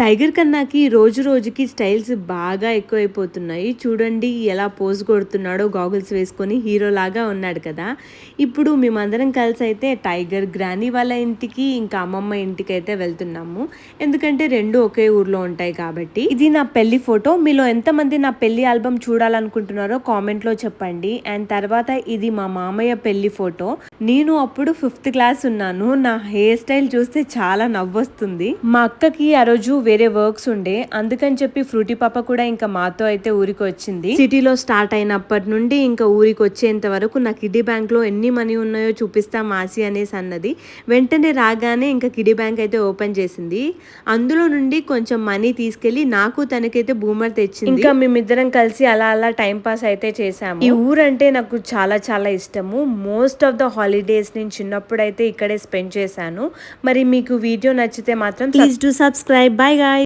Tiger కన్నాకి రోజు రోజుకి styles బాగా ఎక్కువైపోతున్నాయి. చూడండి ఎలా పోజ్ కొడుతున్నాడో గాగుల్స్ వేసుకొని హీరో లాగా ఉన్నాడు కదా. ఇప్పుడు మేమందరం కలిసి అయితే టైగర్ గ్రానీ వాళ్ళ ఇంటికి ఇంకా అమ్మమ్మ ఇంటికి అయితే వెళ్తున్నాము. ఎందుకంటే రెండు ఒకే ఊర్లో ఉంటాయి కాబట్టి. ఇది నా పెళ్ళి ఫోటో. మీలో ఎంతమంది నా పెళ్ళి ఆల్బమ్ చూడాలనుకుంటున్నారో కామెంట్లో చెప్పండి. అండ్ తర్వాత ఇది మా మామయ్య పెళ్ళి ఫోటో. నేను అప్పుడు ఫిఫ్త్ క్లాస్ ఉన్నాను. నా హెయిర్ స్టైల్ చూస్తే చాలా నవ్వొస్తుంది. మా అక్కకి ఆ రోజు వేరే వర్క్స్ ఉండే అందుకని చెప్పి ఫ్రూటీ పాప కూడా ఇంకా మాతో అయితే ఊరికి వచ్చింది సిటీలో స్టార్ట్ అయినప్పటి నుండి ఇంకా ఊరికి వచ్చేంత వరకు నా కిడ్డీ బ్యాంక్లో ఎన్ని మనీ ఉన్నాయో చూపిస్తా మాసి అనేసి అన్నది. వెంటనే రాగానే ఇంకా కిడ్డీ బ్యాంక్ అయితే ఓపెన్ చేసింది. అందులో నుండి కొంచెం మనీ తీసుకెళ్ళి నాకు తనకైతే బూమర్ తెచ్చింది. ఇంకా మేమిద్దరం కలిసి అలా అలా టైం పాస్ అయితే చేసాము ఈ ఊరంటే నాకు చాలా చాలా ఇష్టము. మోస్ట్ ఆఫ్ ద హాలిడేస్ నేను చిన్నప్పుడు అయితే ఇక్కడే స్పెండ్ చేశాను. మరి మీకు వీడియో నచ్చితే మాత్రం please to subscribe. Bye. Bye, guys.